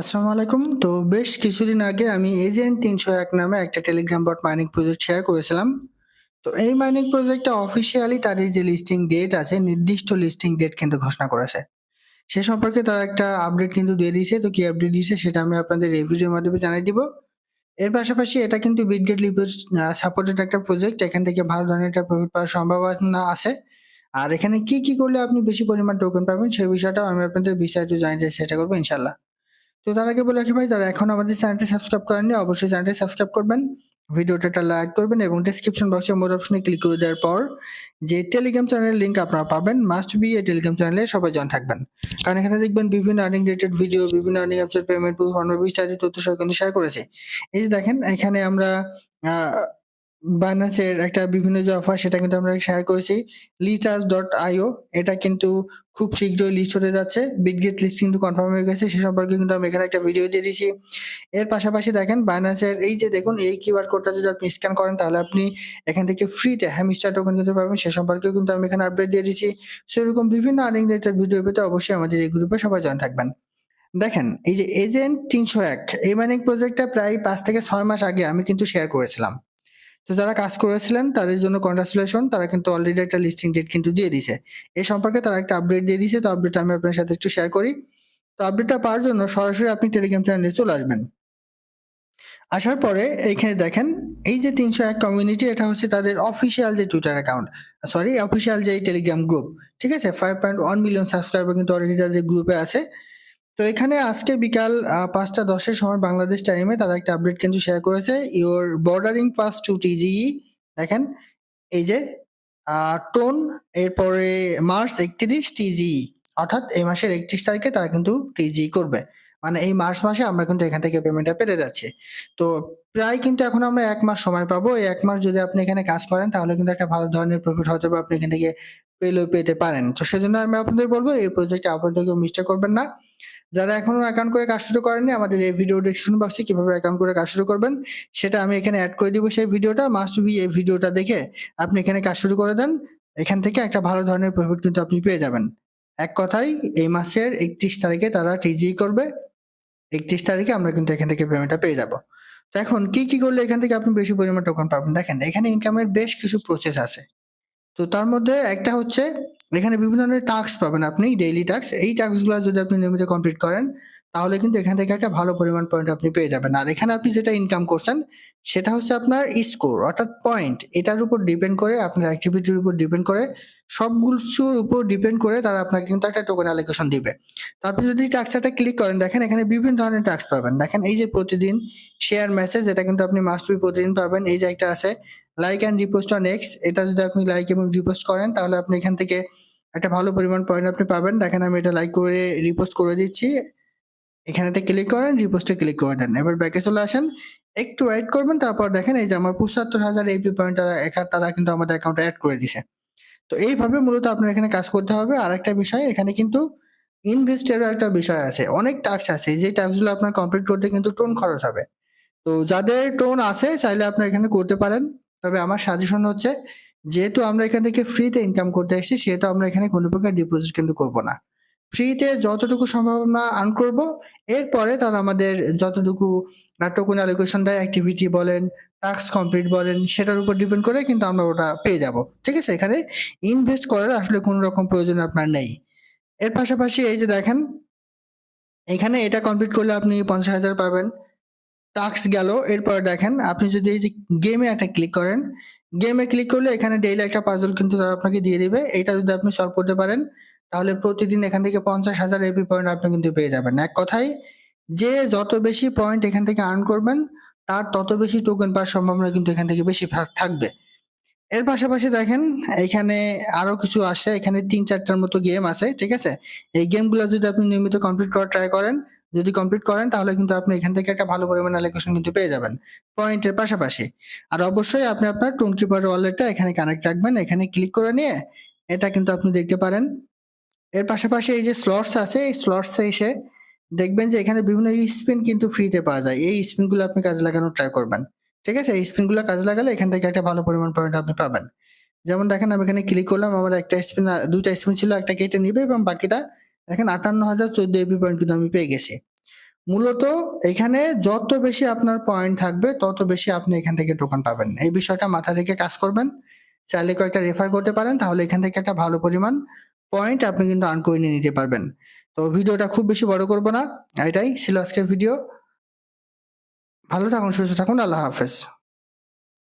আসসালামু আলাইকুম। তো বেশ কিছুদিন আগে আমি এজেন্ট ৩০১ নামে একটা Telegram bot mining project share করেছিলাম। তো এই মাইনিং প্রজেক্টটা অফিসিয়ালি তাদের যে লিস্টিং ডেট আছে, নির্দিষ্ট লিস্টিং ডেট কিন্তু ঘোষণা করেছে। সে সম্পর্কে তারা একটা আপডেট কিন্তু দিয়ে দিয়েছে। তো কি আপডেট দিয়েছে সেটা আমি আপনাদের ভিডিওর মাধ্যমে জানিয়ে দিব। এর পাশাপাশি এটা কিন্তু বিটগেট লিপোস আ সাপোর্টেড একটা প্রজেক্ট। এখান থেকে ভালো ধরনের একটা প্রফিট পাওয়ার সম্ভাবনা আছে। আর এখানে কি, কি করলে আপনি বেশি পরিমাণ টোকেন পাবেন সেই বিষয়টাও আমি আপনাদের বিস্তারিত জানিয়ে চেষ্টা করব ইনশাআল্লাহ। তো তার আগে বলে রাখি ভাই যারা এখন আমাদের চ্যানেলটি সাবস্ক্রাইব করেননি অবশ্যই চ্যানেলটি সাবস্ক্রাইব করবেন। ভিডিওটা লাইক করবেন এবং ডেসক্রিপশন বক্সে মোর অপশনে ক্লিক করে দেওয়ার পর যে টেলিগ্রাম চ্যানেলের লিংক আপনারা পাবেন মাস্ট বি এই টেলিগ্রাম চ্যানেলে সবাই জয়েন থাকবেন। কারণ এখানে দেখবেন বিভিন্ন আর্নিং রিলেটেড ভিডিও, বিভিন্ন আর্নিং অ্যাপসের পেমেন্ট প্রুফ অন্য বিস্তারিত তথ্য সহ কিন্তু শেয়ার করেছি। এই যে দেখেন এখানে আমরা বাইন্যান্সের একটা বিভিন্ন যে অফার সেটা কিন্তু আমরা শেয়ার করেছি। লিচার্জ.io এটা কিন্তু খুব শীঘ্রই লিস্ট হতে যাচ্ছে। বিটগেট লিস্ট কিন্তু কনফার্ম হয়ে গেছে। সে সম্পর্কে কিন্তু আমি এখানে একটা ভিডিও দিয়ে দিয়েছি। এর পাশাপাশি দেখেন বাইন্যান্সের এই যে দেখুন, এই কিউআর কোডটা যদি আপনি স্ক্যান করেন, তাহলে আপনি এখান থেকে ফ্রিতে হ্যামস্টার টোকেন কিন্তু পাবেন। সে সম্পর্কে কিন্তু আমি এখানে আপডেট দিয়ে দিয়েছি। সো এরকম বিভিন্ন আর্নিং রিলেটেড ভিডিও পেতে অবশ্যই আমাদের এই গ্রুপে সবাই জয়েন থাকবেন। দেখেন, এই যে এজেন্ট ৩০১ এই মাইনিং প্রজেক্টটা প্রায় পাঁচ থেকে ছয় মাস আগে আমি কিন্তু শেয়ার করেছিলাম। তো যারা কাজ করেছিলেন, তাদের জন্য কনগ্রাচুলেশন তারা কিন্তু অলরেডি একটা লিস্টিং ডেট কিন্তু দিয়ে দিছে। এ সম্পর্কে তারা একটা আপডেট দিয়ে দিয়েছে। তো আপডেটটা আমি আপনার সাথে একটু শেয়ার করি। তো আপডেটটা পাওয়ার জন্য সরাসরি আপনি টেলিগ্রাম চ্যানেলে চলে আসবেন। আসার পরে এইখানে দেখেন, এই যে ৩০১ কমিউনিটি এটা হচ্ছে তাদের অফিসিয়াল যে টুইটার অ্যাকাউন্ট সরি অফিসিয়াল যে টেলিগ্রাম গ্রুপ। ঠিক আছে? 5.1 মিলিয়ন সাবস্ক্রাইবার কিন্তু অলরেডি তাদের গ্রুপে আছে। তো এখানে আজকে বিকাল ৫টা ১০ সময় বাংলাদেশ টাইমে তারা একটা আপডেট কিন্তু শেয়ার করেছে। Your boarding pass to TGE দেখেন, এই যে টোন, এরপরে মার্চ ৩১ টিজিই অর্থাৎ এই মাসের ৩১ তারিখে তারা কিন্তু টিজিই করবে। মানে এই মার্চ মাসে আমরা কিন্তু এখান থেকে পেমেন্টটা পেতে যাচ্ছি। তো প্রায় কিন্তু এখন আমরা এক মাস সময় পাবো। এই এক মাস যদি আপনি এখানে কাজ করেন, তাহলে কিন্তু একটা ভালো ধরনের প্রফিট হয়তোবা আপনি এখান থেকে পেলেও পেতে পারেন। তো সেজন্য আমি আপনাদের বলব, এই প্রজেক্টে আপাতত কেউ মিস্টেক করবেন না। যারা এখনও অ্যাকাউন্ট করে কাজ শুরু করেননি আমাদের এই ভিডিও ডেসক্রিপশন বক্সে কীভাবে অ্যাকাউন্ট করে কাজ শুরু করবেন সেটা আমি এখানে অ্যাড করে দিব সেই ভিডিওটা মাস্ট বি এই ভিডিওটা দেখে আপনি এখানে কাজ শুরু করে দেন। এখান থেকে একটা ভালো ধরনের প্রফিট কিন্তু আপনি পেয়ে যাবেন। এক কথায় এই মাসের ৩১ তারিখে তারা টিজিই করবে। ৩১ তারিখে আমরা কিন্তু এখান থেকে পেমেন্টটা পেয়ে যাব। তো এখন কি, কি করলে এখান থেকে আপনি বেশি পরিমাণ টোকেন পাবেন? দেখেন এখানে ইনকামের বেশ কিছু প্রসেস আছে। তো তার মধ্যে একটা হচ্ছে এখানে বিভিন্ন ধরনের টাস্ক পাবেন আপনি ডেইলি টাস্ক। এই টাস্কগুলা যদি আপনি নিয়মিত কমপ্লিট করেন, তাহলে কিন্তু এখান থেকে একটা ভালো পরিমাণ পয়েন্ট আপনি পেয়ে যাবেন। আর এখানে আপনি যেটা ইনকাম করছেন, সেটা হচ্ছে আপনার স্কোর অর্থাৎ পয়েন্ট। এটার উপর ডিপেন্ড করে, আপনার অ্যাক্টিভিটির উপর ডিপেন্ড করে সবকিছুর উপর ডিপেন্ড করে তারা আপনাকে কিন্তু একটা টোকেন অ্যালোকেশন দিবে। তো আপনি যদি টাস্কটা ক্লিক করেন, দেখেন এখানে বিভিন্ন ধরনের টাস্ক পাবেন। দেখেন এই যে প্রতিদিন শেয়ার মেসেজ এটা কিন্তু আপনি মাস্ট বি প্রতিদিন পাবেন। এই যে একটা আছে like and repost on X এটা যদি আপনি লাইক এবং রিপোস্ট করেন তাহলে আপনি এখান থেকে একটা ভালো পরিমাণ পয়েন্ট আপনি পাবেন। দেখেন আমি এটা লাইক করে রিপোস্ট করে দিচ্ছি। এখানেতে ক্লিক করেন, রিপোস্টে ক্লিক করে দেন। এবার ব্যাকে চলে আসেন। একটু ওয়েট করবেন তারপর দেখেন এই যে আমার ৭৫,০০০ এপি পয়েন্ট তারা কিন্তু আমাদের অ্যাকাউন্টে অ্যাড করে দিছে। তো এইভাবে মূলত আপনার এখানে কাজ করতে হবে। আর একটা বিষয় এখানে কিন্তু ইনভেস্টেরও একটা বিষয় আছে। অনেক টাস্ক আছে যে টাস্কগুলো আপনার কমপ্লিট করতে কিন্তু টোন খরচ হবে। তো যাদের টোন আছে চাইলে আপনার এখানে করতে পারেন। তবে আমার সাজেশন হচ্ছে যেহেতু আমরা এখান থেকে ফ্রিতে ইনকাম করতে এসেছি সেহেতু আমরা এখানে কোনো প্রকার ডিপোজিট কিন্তু করব না। ফ্রিতে যতটুকু সম্ভব আমরা আর্ন করব। এরপরে তারা আমাদের যতটুকু টোকেন অ্যালোকেশন দেয় অ্যাক্টিভিটি বলেন, টাস্ক কমপ্লিট বলেন সেটার উপর ডিপেন্ড করে কিন্তু আমরা ওটা পেয়ে যাব। ঠিক আছে? এখানে ইনভেস্ট করার আসলে কোনো রকম প্রয়োজন আপনার নেই। এর পাশাপাশি এই যে দেখেন এখানে এটা কমপ্লিট করলে আপনি ৫০,০০০ পাবেন। টাস্ক গেল। এরপরে দেখেন আপনি যদি এই যে গেমে একটা ক্লিক করেন, গেমে ক্লিক করলে এখানে ডেইলি একটা পাজল কিন্তু তারা আপনাকে দিয়ে দিবে। এটা যদি আপনি সলভ করতে পারেন তাহলে প্রতিদিন এখান থেকে ৫০,০০০ এপি পয়েন্ট আপনি কিন্তু পেয়ে যাবেন। এক কথায় যে যত বেশি পয়েন্ট এখান থেকে আর্ন করবেন তার তত বেশি টোকেন পাওয়ার সম্ভাবনা কিন্তু এখান থেকে বেশি থাকবে। এর পাশাপাশি দেখেন এখানে আরও কিছু আসে। এখানে ৩-৪ টার মতো গেম আছে। ঠিক আছে? এই গেমগুলো যদি আপনি নিয়মিত কমপ্লিট করার ট্রাই করেন, যদি কমপ্লিট করেন, তাহলে কিন্তু আপনি এখান থেকে একটা ভালো পরিমাণ অ্যালোকেশন কিন্তু পেয়ে যাবেন। পয়েন্টের পাশাপাশি। আর অবশ্যই আপনি আপনার টোন কিপার ওয়ালেটটা এখানে কানেক্ট রাখবেন। এখানে ক্লিক করে নিয়ে এটা কিন্তু আপনি দেখতে পারেন। এর পাশাপাশি এই যে স্লটস আছে, এই স্লটস এসে দেখবেন যে এখানে বিভিন্ন স্পিন কিন্তু ফ্রিতে পাওয়া যায়। এই স্পিনগুলো আপনি কাজে লাগানোর ট্রাই করবেন। ঠিক আছে? এই স্পিনগুলো কাজে লাগালে এখান থেকে একটা ভালো পরিমাণ পয়েন্ট আপনি পাবেন। যেমন দেখেন, আমি এখানে ক্লিক করলাম আমার একটা স্পিন আ ২ টা স্পিন ছিল, একটা কেটে নিবে এবং বাকিটা দেখেন ৫৮,০১৪ এপি পয়েন্ট কিন্তু আমি পেয়ে গেছি। মূলত এখানে যত বেশি আপনার পয়েন্ট থাকবে তত বেশি আপনি এখান থেকে টোকন পাবেন। এই বিষয়টা মাথা রেখে কাজ করবেন। চাইলে কয়েকটা রেফার করতে পারেন তাহলে এখান থেকে একটা ভালো পরিমাণ পয়েন্ট আপনি কিন্তু আর্ন করে নিয়ে নিতে পারবেন। তো ভিডিওটা খুব বেশি বড় করব না। এটাই ছিল আজকের ভিডিও ভালো থাকুন সুস্থ থাকুন আল্লাহ হাফেজ।